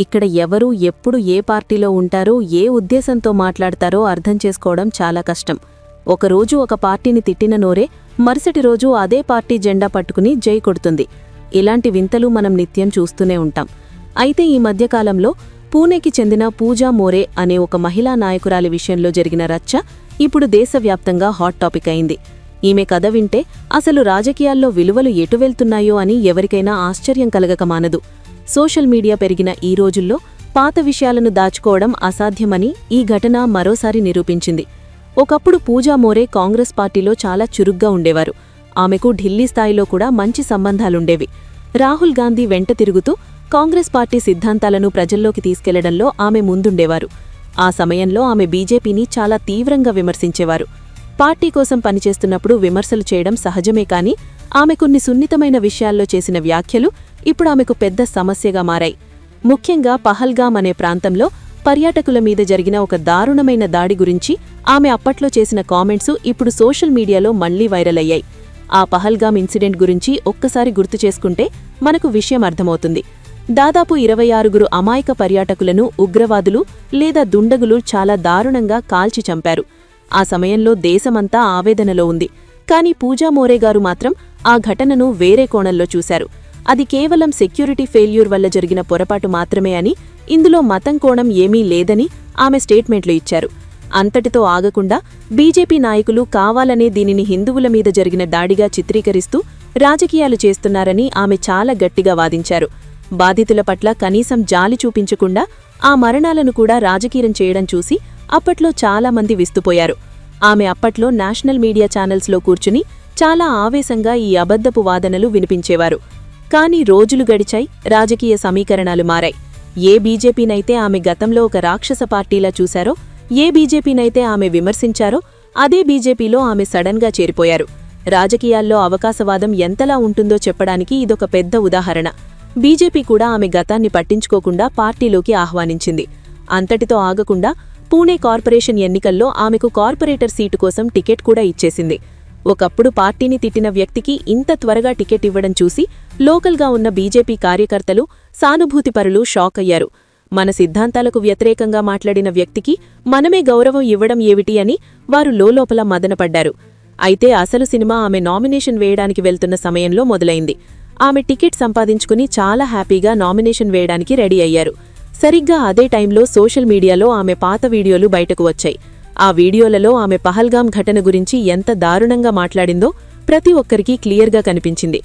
ఇక్కడ ఎవరు ఎప్పుడు ఏ పార్టీలో ఉంటారో ఏ ఉద్దేశంతో మాట్లాడతారో అర్థం చేసుకోవడం చాలా కష్టం. ఒకరోజు ఒక పార్టీని తిట్టిన నోరే మరుసటి రోజు అదే పార్టీ జెండా పట్టుకుని జై కొడుతుంది. ఇలాంటి వింతలు మనం నిత్యం చూస్తూనే ఉంటాం. అయితే ఈ మధ్యకాలంలో పూణేకి చెందిన పూజా మోరే అనే ఒక మహిళా నాయకురాలి విషయంలో జరిగిన రచ్చ ఇప్పుడు దేశవ్యాప్తంగా హాట్ టాపిక్ అయింది. ఈమె కథ వింటే అసలు రాజకీయాల్లో విలువలు ఎటు వెళ్తున్నాయో అని ఎవరికైనా ఆశ్చర్యం కలగక మానదు. సోషల్ మీడియా పెరిగిన ఈ రోజుల్లో పాత విషయాలను దాచుకోవడం అసాధ్యమని ఈ ఘటన మరోసారి నిరూపించింది. ఒకప్పుడు పూజా మోరే కాంగ్రెస్ పార్టీలో చాలా చురుగ్గా ఉండేవారు. ఆమెకు ఢిల్లీ స్థాయిలో కూడా మంచి సంబంధాలుండేవి. రాహుల్ గాంధీ వెంట తిరుగుతూ కాంగ్రెస్ పార్టీ సిద్ధాంతాలను ప్రజల్లోకి తీసుకెళ్ళడంలో ఆమె ముందుండేవారు. ఆ సమయంలో ఆమె బీజేపీని చాలా తీవ్రంగా విమర్శించేవారు. పార్టీ కోసం పనిచేస్తున్నప్పుడు విమర్శలు చేయడం సహజమే కానీ ఆమె కొన్ని సున్నితమైన విషయాల్లో చేసిన వ్యాఖ్యలు ఇప్పుడు ఆమెకు పెద్ద సమస్యగా మారాయి. ముఖ్యంగా పహల్గామ్ అనే ప్రాంతంలో పర్యాటకుల మీద జరిగిన ఒక దారుణమైన దాడి గురించి ఆమె అప్పట్లో చేసిన కామెంట్సు ఇప్పుడు సోషల్ మీడియాలో మళ్ళీ వైరల్ అయ్యాయి. ఆ పహల్గామ్ ఇన్సిడెంట్ గురించి ఒక్కసారి గుర్తు చేసుకుంటే మనకు విషయం అర్థమవుతుంది. దాదాపు ఇరవై ఆరుగురు అమాయక పర్యాటకులను ఉగ్రవాదులు లేదా దుండగులు చాలా దారుణంగా కాల్చి చంపారు. ఆ సమయంలో దేశమంతా ఆవేదనలో ఉంది. కానీ పూజా మోరేగారు మాత్రం ఆ ఘటనను వేరే కోణంలో చూశారు. అది కేవలం సెక్యూరిటీ ఫెయిల్యూర్ వల్ల జరిగిన పొరపాటు మాత్రమే అని ఇందులో మతం కోణం ఏమీ లేదని ఆమె స్టేట్మెంట్లు ఇచ్చారు. అంతటితో ఆగకుండా బీజేపీ నాయకులు కావాలనే దీనిని హిందువుల మీద జరిగిన దాడిగా చిత్రీకరిస్తూ రాజకీయాలు చేస్తున్నారని ఆమె చాలా గట్టిగా వాదించారు. బాధితుల పట్ల కనీసం జాలి చూపించకుండా ఆ మరణాలను కూడా రాజకీయం చేయడం చూసి అప్పట్లో చాలామంది విస్తుపోయారు. ఆమె అప్పట్లో నేషనల్ మీడియా ఛానల్స్లో కూర్చుని చాలా ఆవేశంగా ఈ అబద్ధపు వాదనలు వినిపించేవారు. కానీ రోజులు గడిచాయి రాజకీయ సమీకరణాలు మారాయి. ఏ బీజేపీనైతే ఆమె గతంలో ఒక రాక్షస పార్టీలా చూశారో ఏ బీజేపీనైతే ఆమె విమర్శించారో అదే బీజేపీలో ఆమె సడన్గా చేరిపోయారు. రాజకీయాల్లో అవకాశవాదం ఎంతలా ఉంటుందో చెప్పడానికి ఇదొక పెద్ద ఉదాహరణ. బీజేపీ కూడా ఆమె గతాన్ని పట్టించుకోకుండా పార్టీలోకి ఆహ్వానించింది. అంతటితో ఆగకుండా పూణే కార్పొరేషన్ ఎన్నికల్లో ఆమెకు కార్పొరేటర్ సీటు కోసం టికెట్ కూడా ఇచ్చేసింది. ఒకప్పుడు పార్టీని తిట్టిన వ్యక్తికి ఇంత త్వరగా టికెట్ ఇవ్వడం చూసి లోకల్గా ఉన్న బీజేపీ కార్యకర్తలు సానుభూతిపరులు షాక్ అయ్యారు. మన సిద్ధాంతాలకు వ్యతిరేకంగా మాట్లాడిన వ్యక్తికి మనమే గౌరవం ఇవ్వడం ఏమిటి అని వారు లోలోపల మదనపడ్డారు. అయితే అసలు సినిమా ఆమె నామినేషన్ వేయడానికి వెళ్తున్న సమయంలో మొదలైంది. ఆమె టికెట్ సంపాదించుకుని చాలా హ్యాపీగా నామినేషన్ వేయడానికి రెడీ అయ్యారు. సరిగ్గా అదే టైంలో సోషల్ మీడియాలో ఆమె పాత వీడియోలు బయటకు వచ్చాయి. ఆ వీడియోలలో ఆమె పహల్గాం ఘటన గురించి ఎంత దారుణంగా మాట్లాడిందో ప్రతి ఒక్కరికీ క్లియర్గా కనిపించింది.